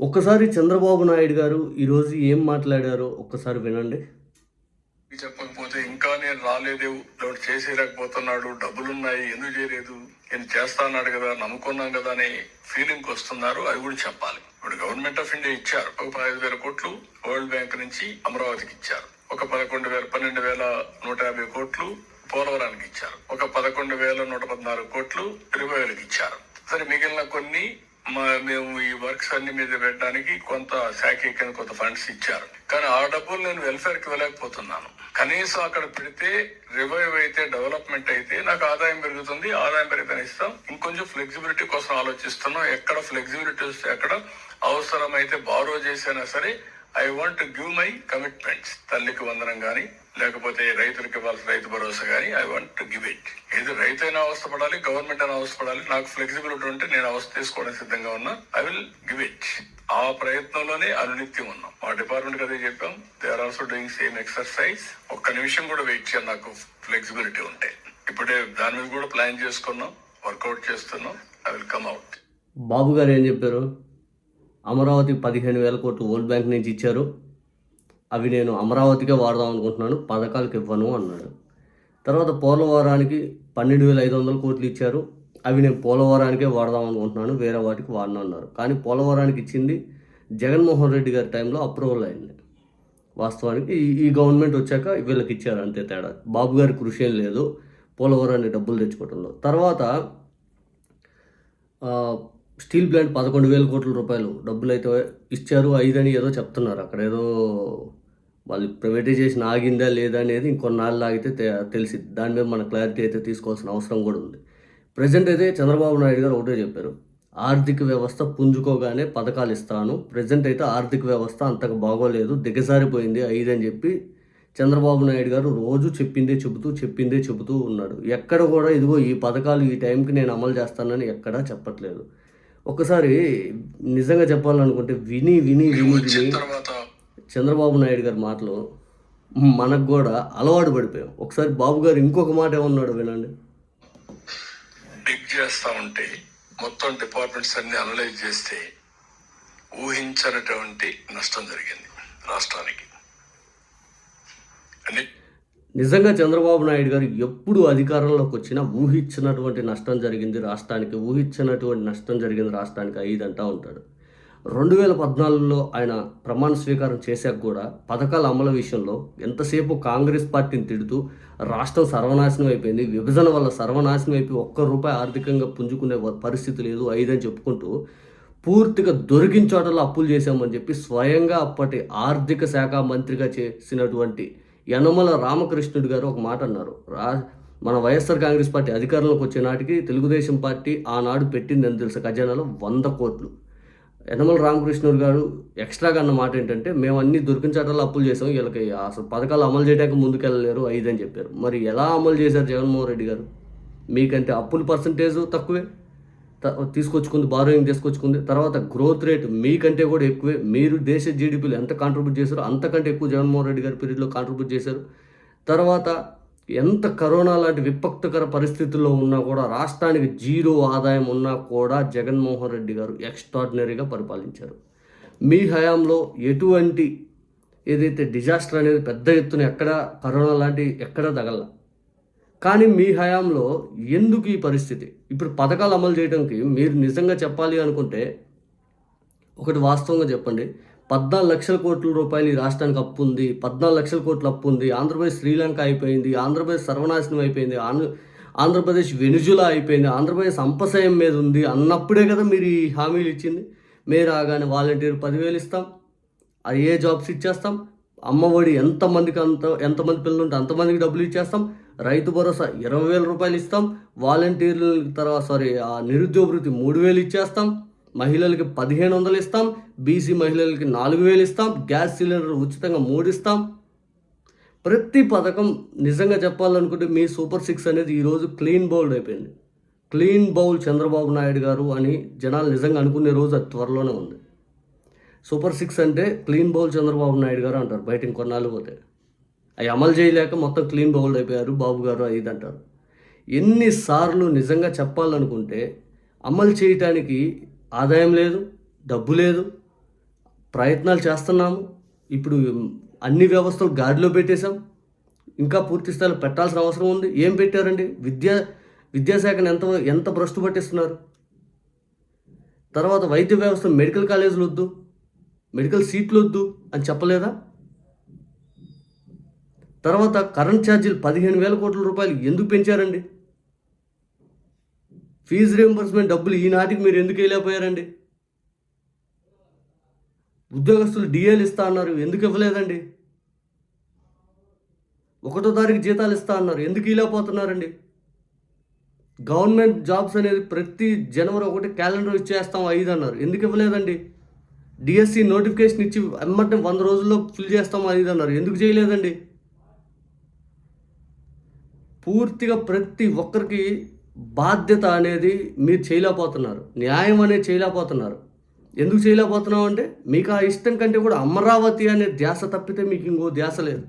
ఒక్కసారి చంద్రబాబు నాయుడు గారు ఈరోజు ఏం మాట్లాడారో ఒక్కసారి వినండి. చెప్పకపోతే ఇంకా నేను రాలేదు చేసేయలేకపోతున్నాడు డబ్బులున్నాయి ఎందుకు చేయలేదు నేను చేస్తాన్నాడు కదా నమ్ముకున్నాం కదా అనే ఫీలింగ్ వస్తున్నారు అది కూడా చెప్పాలి. ఇప్పుడు గవర్నమెంట్ ఆఫ్ ఇండియా ఇచ్చారు ఒక పదహైదు వేల కోట్లు వరల్డ్ బ్యాంక్ నుంచి అమరావతికి ఇచ్చారు. ఒక పదకొండు వేల పన్నెండు వేల నూట యాభై కోట్లు పోలవరానికి ఇచ్చారు. ఒక పదకొండు వేల నూట పద్నాలుగు కోట్లు ఇరవై వేలకు ఇచ్చారు. సరే మిగిలిన కొన్ని మా- మేము ఈ వర్క్స్ అన్ని మీద పెట్టడానికి కొంత శాఖ కింద కొంత ఫండ్స్ ఇచ్చారు. కానీ ఆ డబ్బులు నేను వెల్ఫేర్కి వెళ్ళకపోతున్నాను కనీసం అక్కడ పెడితే రివైవ్ అయితే డెవలప్మెంట్ అయితే నాకు ఆదాయం పెరుగుతుంది. ఆదాయం పెరిగితే ఇస్తాం. ఇంకొంచెం ఫ్లెక్సిబిలిటీ కోసం ఆలోచిస్తున్నాం. ఎక్కడ ఫ్లెక్సిబిలిటీ వస్తే ఎక్కడ అవసరమైతే బారో చేసైనా సరే I want give my commitments తల్లికి వందనం కానీ లేకపోతే రైతులకు ఇవ్వాల్సిన రైతు భరోసా కానీ ఐ వాంట్ గివ్ ఇట్ ఏది రైతు అయినా అవస్థపడాలి గవర్నమెంట్ అయినా అవస్థపడాలి నాకు ఫ్లెక్సిబిలిటీ ఉంటే నేను అవస్థ తీసుకోవడానికి సిద్ధంగా ఉన్నా ఐ విల్ గివ్ ఇట్ ఆ ప్రయత్నంలోనే అనునిత్యం ఉన్నాం. మా డిపార్ట్మెంట్ అదే చెప్పాం. They are also doing same exercise ఒక్క నిమిషం కూడా వెయిట్ చేయాలి నాకు ఫ్లెక్సిబిలిటీ ఉంటే. ఇప్పుడే దాని మీద కూడా ప్లాన్ చేసుకున్నాం వర్కౌట్ చేస్తున్నాం. I will come out Babu garu ఏం చెప్పారు? అమరావతి పదిహేను వేల కోట్లు వరల్డ్ బ్యాంక్ నుంచి ఇచ్చారు. అవి నేను అమరావతికే వాడదాం అనుకుంటున్నాను. పథకాలకు ఇవ్వను అన్నాడు. తర్వాత పోలవరానికి పన్నెండు వేల ఐదు వందల కోట్లు ఇచ్చారు. అవి నేను పోలవరానికే వాడదాం అనుకుంటున్నాను. వేరే వాటికి వాడను అన్నారు. కానీ పోలవరానికి ఇచ్చింది జగన్మోహన్ రెడ్డి గారి టైంలో అప్రూవల్ అయింది. వాస్తవానికి ఈ గవర్నమెంట్ వచ్చాక వీళ్ళకి ఇచ్చారు అంతే తేడా. బాబు గారి కృషి ఏం లేదు. పోలవరాన్ని డబ్బులు తెచ్చుకోవడంలో తర్వాత స్టీల్ ప్లాంట్ పదకొండు వేల కోట్ల రూపాయలు డబ్బులు అయితే ఇచ్చారు ఐదని ఏదో చెప్తున్నారు. అక్కడ ఏదో వాళ్ళు ప్రైవేటైజేషన్ ఆగిందా లేదా అనేది ఇంకొన్నాళ్ళు ఆగితే తెలిసి దాని మీద మన క్లారిటీ అయితే తీసుకోవాల్సిన అవసరం కూడా ఉంది. ప్రజెంట్ అయితే చంద్రబాబు నాయుడు గారు ఒకటే చెప్పారు. ఆర్థిక వ్యవస్థ పుంజుకోగానే పథకాలు ఇస్తాను. ప్రజెంట్ అయితే ఆర్థిక వ్యవస్థ అంతగా బాగోలేదు. దిగజారిపోయింది ఐదని చెప్పి చంద్రబాబు నాయుడు గారు రోజు చెప్పిందే చెబుతూ చెప్పిందే చెబుతూ ఉన్నాడు. ఎక్కడ కూడా ఇదిగో ఈ పథకాలు ఈ టైంకి నేను అమలు చేస్తానని ఎక్కడా చెప్పట్లేదు. ఒకసారి నిజంగా చెప్పాలనుకుంటే విని విని విని విని తర్వాత చంద్రబాబు నాయుడు గారి మాటలు మనకు కూడా అలవాటు పడిపోయాం. ఒకసారి బాబు గారు ఇంకొక మాట ఏమన్నాడు వినండి. డిగ్ చేస్తా ఉంటే మొత్తం డిపార్ట్మెంట్స్ అన్ని అనలైజ్ చేస్తే ఊహించనటువంటి నష్టం జరిగింది రాష్ట్రానికి. అన్ని నిజంగా చంద్రబాబు నాయుడు గారు ఎప్పుడు అధికారంలోకి వచ్చినా ఊహించినటువంటి నష్టం జరిగింది రాష్ట్రానికి ఊహించినటువంటి నష్టం జరిగింది రాష్ట్రానికి ఐదంటా ఉంటాడు. రెండు వేల పద్నాలుగులో ఆయన ప్రమాణ స్వీకారం చేశాక కూడా పథకాల అమలు విషయంలో ఎంతసేపు కాంగ్రెస్ పార్టీని తిడుతూ రాష్ట్రం సర్వనాశనం అయిపోయింది విభజన వల్ల సర్వనాశనం అయిపోయి ఒక్క రూపాయి ఆర్థికంగా పుంజుకునే పరిస్థితి లేదు ఐదని చెప్పుకుంటూ పూర్తిగా దొరికిన చోటలో అప్పులు చేశామని చెప్పి స్వయంగా అప్పటి ఆర్థిక శాఖ మంత్రిగా చేసినటువంటి యనమల రామకృష్ణుడు గారు ఒక మాట అన్నారు. రా మన వైఎస్ఆర్ కాంగ్రెస్ పార్టీ అధికారంలోకి వచ్చే నాటికి తెలుగుదేశం పార్టీ ఆనాడు పెట్టింది అని తెలుసు. ఖజానాలో వంద కోట్లు. యనమల రామకృష్ణుడు గారు ఎక్స్ట్రాగా అన్న మాట ఏంటంటే మేము అన్ని దొరికిన చట్టాలు అప్పులు చేసాం. వీళ్ళకి అసలు పథకాలు అమలు చేయడానికి ముందుకెళ్ళలేరు. ఐదు అని చెప్పారు. మరి ఎలా అమలు చేశారు జగన్మోహన్ రెడ్డి గారు? మీకంటే అప్పుల పర్సంటేజ్ తక్కువే? తీసుకొచ్చుకుంది బారోయింగ్ తీసుకొచ్చుకుంది. తర్వాత గ్రోత్ రేట్ మీకంటే కూడా ఎక్కువే. మీరు దేశ జీడిపిలో ఎంత కాంట్రిబ్యూట్ చేశారో అంతకంటే ఎక్కువ జగన్మోహన్ రెడ్డి గారి పీరియడ్లో కాంట్రిబ్యూట్ చేశారు. తర్వాత ఎంత కరోనా లాంటి విపక్తకర పరిస్థితుల్లో ఉన్నా కూడా రాష్ట్రానికి జీరో ఆదాయం ఉన్నా కూడా జగన్మోహన్ రెడ్డి గారు ఎక్స్ట్రాడినరీగా పరిపాలించారు. మీ హయాంలో ఎటువంటి ఏదైతే డిజాస్టర్ అనేది పెద్ద ఎత్తున ఎక్కడ కరోనా లాంటి ఎక్కడ తగల కానీ మీ హయాంలో ఎందుకు ఈ పరిస్థితి? ఇప్పుడు పథకాలు అమలు చేయడానికి మీరు నిజంగా చెప్పాలి అనుకుంటే ఒకటి వాస్తవంగా చెప్పండి. పద్నాలుగు లక్షల కోట్ల రూపాయలు ఈ రాష్ట్రానికి అప్పు ఉంది. పద్నాలుగు లక్షల కోట్ల అప్పు ఉంది. ఆంధ్రప్రదేశ్ శ్రీలంక అయిపోయింది. ఆంధ్రప్రదేశ్ సర్వనాశనం అయిపోయింది. ఆంధ్ర ఆంధ్రప్రదేశ్ వెనుజులా అయిపోయింది. ఆంధ్రప్రదేశ్ అంపసయం మీద ఉంది అన్నప్పుడే కదా మీరు ఈ హామీలు ఇచ్చింది. మీరు రాగానే వాలంటీర్ పదివేలు ఇస్తాం. అది ఏ జాబ్స్ ఇచ్చేస్తాం? అమ్మఒడి ఎంతమందికి అంత ఎంతమంది పిల్లలు ఉంటే అంతమందికి డబ్బులు ఇచ్చేస్తాం. రైతు భరోసా ఇరవై వేల రూపాయలు ఇస్తాం. వాలంటీర్ల తర్వాత సారీ ఆ నిరుద్యోగ వృత్తి మూడు వేలు ఇచ్చేస్తాం. మహిళలకి పదిహేను వందలు ఇస్తాం. బీసీ మహిళలకి నాలుగు వేలు ఇస్తాం. గ్యాస్ సిలిండర్ ఉచితంగా మూడు ఇస్తాం. ప్రతి పథకం నిజంగా చెప్పాలనుకుంటే మీ సూపర్ సిక్స్ అనేది ఈరోజు క్లీన్ బౌల్డ్ అయిపోయింది. క్లీన్ బౌల్ చంద్రబాబు నాయుడు గారు అని జనాలు నిజంగా అనుకునే రోజు అది త్వరలోనే ఉంది. సూపర్ సిక్స్ అంటే క్లీన్ బౌల్ చంద్రబాబు నాయుడు గారు అంటారు. బయట ఇంకొన్నాళ్ళు పోతే. అవి అమలు చేయలేక మొత్తం క్లీన్ బౌల్డ్ అయిపోయారు. బాబు గారు అది ఇది అంటారు. ఎన్నిసార్లు నిజంగా చెప్పాలనుకుంటే అమలు చేయటానికి ఆదాయం లేదు డబ్బు లేదు. ప్రయత్నాలు చేస్తున్నాము. ఇప్పుడు అన్ని వ్యవస్థలు గాడిలో పెట్టేశాం. ఇంకా పూర్తి స్థాయిలో పెట్టాల్సిన అవసరం ఉంది. ఏం పెట్టారండి? విద్యా విద్యాశాఖను ఎంత ఎంత భ్రష్టు పట్టిస్తున్నారు? తర్వాత వైద్య వ్యవస్థ మెడికల్ కాలేజీలు వద్దు మెడికల్ సీట్లు వద్దు అని చెప్పలేదా? తర్వాత కరెంట్ ఛార్జీలు పదిహేను వేల కోట్ల రూపాయలు ఎందుకు పెంచారండి? ఫీజు రీఎంబర్స్మెంట్ డబ్బులు ఈనాటికి మీరు ఎందుకు వేయలేకపోయారండి? ఉద్యోగస్తులు డిఏలు ఇస్తా అన్నారు ఎందుకు ఇవ్వలేదండి? ఒకటో తారీఖు జీతాలు ఇస్తా అన్నారు ఎందుకు ఇవ్వలేకపోతున్నారండి? గవర్నమెంట్ జాబ్స్ అనేది ప్రతి జనవరి ఒకటి క్యాలెండర్ ఇచ్చేస్తాం ఐదు అన్నారు ఎందుకు ఇవ్వలేదండి? డిఎస్సి నోటిఫికేషన్ ఇచ్చి వెంబటనే వంద రోజుల్లో ఫిల్ చేస్తాం ఐదు అన్నారు ఎందుకు చేయలేదండి? పూర్తిగా ప్రతి ఒక్కరికి బాధ్యత అనేది మీరు చేయలేకపోతున్నారు. న్యాయం అనేది చేయలేకపోతున్నారు. ఎందుకు చేయలేకపోతున్నాం అంటే మీకు ఆ ఇష్టం కంటే కూడా అమరావతి అనే ధ్యాస తప్పితే మీకు ఇంకో ధ్యాస లేదు.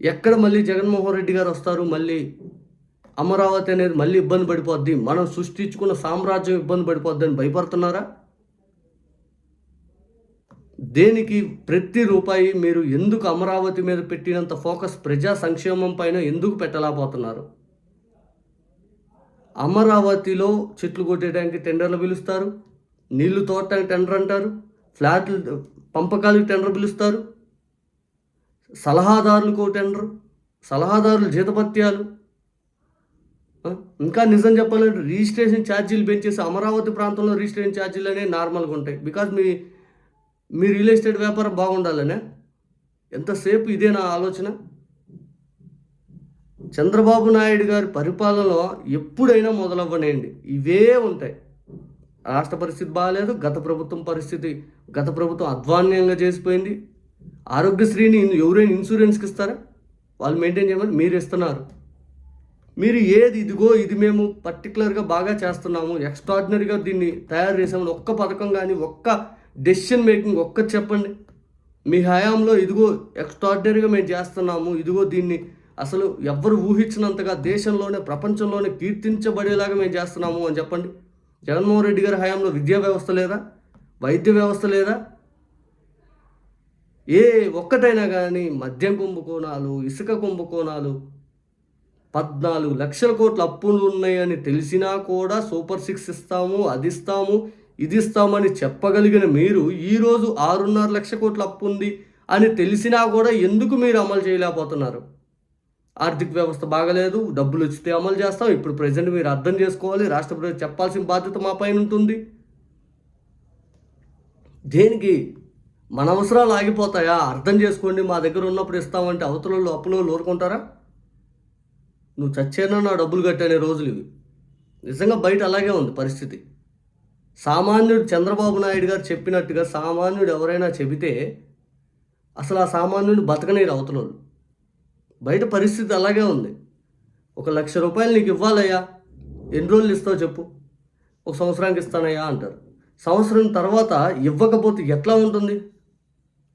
ఎక్కడ మళ్ళీ జగన్మోహన్ రెడ్డి గారు వస్తారు మళ్ళీ అమరావతి అనేది మళ్ళీ ఇబ్బంది పడిపోద్ది. మనం సృష్టించుకున్న సామ్రాజ్యం ఇబ్బంది పడిపోద్ది అని భయపడుతున్నారా? దేనికి ప్రతి రూపాయి మీరు ఎందుకు అమరావతి మీద పెట్టినంత ఫోకస్ ప్రజా సంక్షేమం పైన ఎందుకు పెట్టలేకపోతున్నారు? అమరావతిలో చెట్లు కొట్టేయడానికి టెండర్లు పిలుస్తారు నీళ్ళు తోడటానికి టెండర్ అంటారు ఫ్లాట్లు పంపకాలకు టెండర్ పిలుస్తారు సలహాదారులకు టెండర్ సలహాదారులు జీతపత్యాలు ఇంకా నిజం చెప్పాలంటే రిజిస్ట్రేషన్ ఛార్జీలు పెంచేసి అమరావతి ప్రాంతంలో రిజిస్ట్రేషన్ ఛార్జీలు అనేవి నార్మల్గా ఉంటాయి. బికాజ్ మీ మీ రియల్ ఎస్టేట్ వ్యాపారం బాగుండాలనే? ఎంతసేపు ఇదే నా ఆలోచన? చంద్రబాబు నాయుడు గారి పరిపాలనలో ఎప్పుడైనా మొదలవ్వనేయండి ఇవే ఉంటాయి. రాష్ట్ర పరిస్థితి బాగాలేదు గత ప్రభుత్వం పరిస్థితి గత ప్రభుత్వం అధ్వాన్యంగా చేసిపోయింది. ఆరోగ్యశ్రీని ఎవరైనా ఇన్సూరెన్స్కి ఇస్తారా? వాళ్ళు మెయింటైన్ చేయమని మీరు ఇస్తున్నారు. మీరు ఏది ఇదిగో ఇది మేము పర్టికులర్గా బాగా చేస్తున్నాము ఎక్స్ట్రాడినరీగా దీన్ని తయారు చేసామని ఒక్క పథకం కానీ ఒక్క డెసిషన్ మేకింగ్ ఒక్క చెప్పండి. మీ హయాంలో ఇదిగో ఎక్స్ట్రాడినరీగా మేము చేస్తున్నాము. ఇదిగో దీన్ని అసలు ఎవ్వరు ఊహించినంతగా దేశంలోనే ప్రపంచంలోనే కీర్తించబడేలాగా మేము చేస్తున్నాము అని చెప్పండి. జగన్మోహన్ రెడ్డి గారి హయాంలో విద్యా వ్యవస్థ లేదా? వైద్య వ్యవస్థ లేదా? ఏ ఒక్కటైనా కానీ మద్యం కుంభకోణాలు ఇసుక కుంభకోణాలు పద్నాలుగు లక్షల కోట్ల అప్పులు ఉన్నాయని తెలిసినా కూడా సూపర్ సిక్స్ ఇస్తాము అది ఇస్తాము. ఇది ఇస్తామని చెప్పగలిగిన మీరు ఈరోజు ఆరున్నర లక్ష కోట్ల అప్పు ఉంది అని తెలిసినా కూడా ఎందుకు మీరు అమలు చేయలేకపోతున్నారు? ఆర్థిక వ్యవస్థ బాగలేదు డబ్బులు వచ్చితే అమలు చేస్తాం. ఇప్పుడు ప్రజెంట్ మీరు అర్థం చేసుకోవాలి. రాష్ట్ర ప్రజలు చెప్పాల్సిన బాధ్యత మా పైన ఉంటుంది. దేనికి? మన అవసరాలు ఆగిపోతాయా? అర్థం చేసుకోండి. మా దగ్గర ఉన్నప్పుడు ఇస్తామంటే అవతలలో అప్పులో ఊరుకుంటారా? నువ్వు చచ్చేనా? నా డబ్బులు కట్టనే రోజులు ఇవి. నిజంగా బయట అలాగే ఉంది పరిస్థితి. సామాన్యుడు చంద్రబాబు నాయుడు గారు చెప్పినట్టుగా సామాన్యుడు ఎవరైనా చెబితే అసలు ఆ సామాన్యుడు బతకనేరు అవతలోళ్ళు బయట పరిస్థితి అలాగే ఉంది. ఒక లక్ష రూపాయలు నీకు ఇవ్వాలయ్యా. ఎన్ని రోజులు ఇస్తావు చెప్పు. ఒక సంవత్సరానికి ఇస్తానయ్యా అంటారు. సంవత్సరం తర్వాత ఇవ్వకపోతే ఎట్లా ఉంటుంది?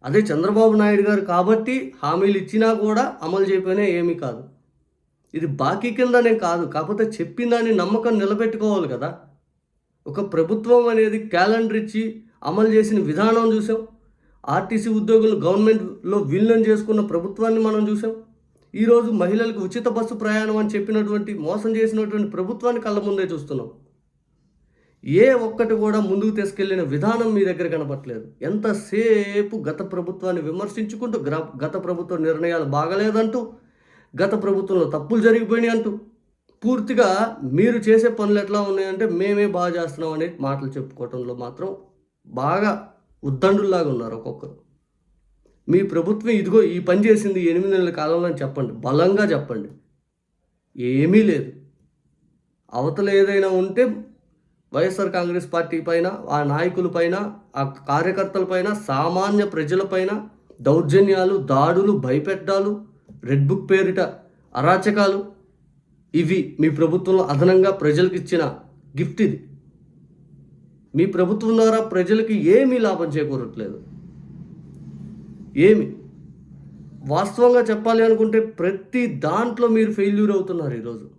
అదే చంద్రబాబు నాయుడు గారు కాబట్టి హామీలు ఇచ్చినా కూడా అమలు చేయకపోయినా ఏమీ కాదు. ఇది బాకీ కిందనే కాదు. కాకపోతే చెప్పిన నమ్మకం నిలబెట్టుకోవాలి కదా. ఒక ప్రభుత్వం అనేది క్యాలెండర్ ఇచ్చి అమలు చేసిన విధానం చూసాం. ఆర్టీసీ ఉద్యోగులు గవర్నమెంట్లో విలీనం చేసుకున్న ప్రభుత్వాన్ని మనం చూసాం. ఈరోజు మహిళలకు ఉచిత బస్సు ప్రయాణం అని చెప్పినటువంటి మోసం చేసినటువంటి ప్రభుత్వాన్ని కళ్ళ ముందే చూస్తున్నాం. ఏ ఒక్కటి కూడా ముందుకు తీసుకెళ్ళిన విధానం మీ దగ్గర కనపట్లేదు. ఎంతసేపు గత ప్రభుత్వాన్ని విమర్శించుకుంటూ గ్ర- గత ప్రభుత్వ నిర్ణయాలు బాగలేదంటూ గత ప్రభుత్వంలో తప్పులు జరిగిపోయినాయి అంటూ పూర్తిగా మీరు చేసే పనులు ఎట్లా ఉన్నాయంటే మేమే బాగా చేస్తున్నాం అనే మాటలు చెప్పుకోవటంలో మాత్రం బాగా ఉద్దండుల్లాగా ఉన్నారు ఒక్కొక్కరు. మీ ప్రభుత్వం ఇదిగో ఈ పని చేసింది ఎనిమిది నెలల కాలంలో అని చెప్పండి బలంగా చెప్పండి. ఏమీ లేదు. అవతల ఏదైనా ఉంటే వైఎస్ఆర్ కాంగ్రెస్ పార్టీ పైన ఆ నాయకుల పైన ఆ కార్యకర్తల పైన సామాన్య ప్రజలపైన దౌర్జన్యాలు దాడులు భయపెట్టాలు రెడ్ బుక్ పేరిట అరాచకాలు ఇవి మీ ప్రభుత్వంలో అదనంగా ప్రజలకు ఇచ్చిన గిఫ్ట్ ఇది. మీ ప్రభుత్వం ద్వారా ప్రజలకి ఏమీ లాభం చేకూరట్లేదు. ఏమి? వాస్తవంగా చెప్పాలి అనుకుంటే ప్రతి దాంట్లో మీరు ఫెయిల్యూర్ అవుతున్నారు ఈరోజు.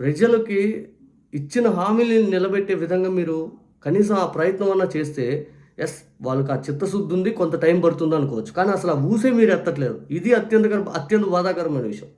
ప్రజలకి ఇచ్చిన హామీలను నిలబెట్టే విధంగా మీరు కనీసం ఆ ప్రయత్నం అన్నా చేస్తే ఎస్ వాళ్ళకి ఆ చిత్తశుద్ధి ఉంది కొంత టైం పడుతుంది అనుకోవచ్చు. కానీ అసలు ఆ ఊసే మీరు ఎత్తట్లేదు. ఇది అత్యంత అత్యంత బాధాకరమైన విషయం.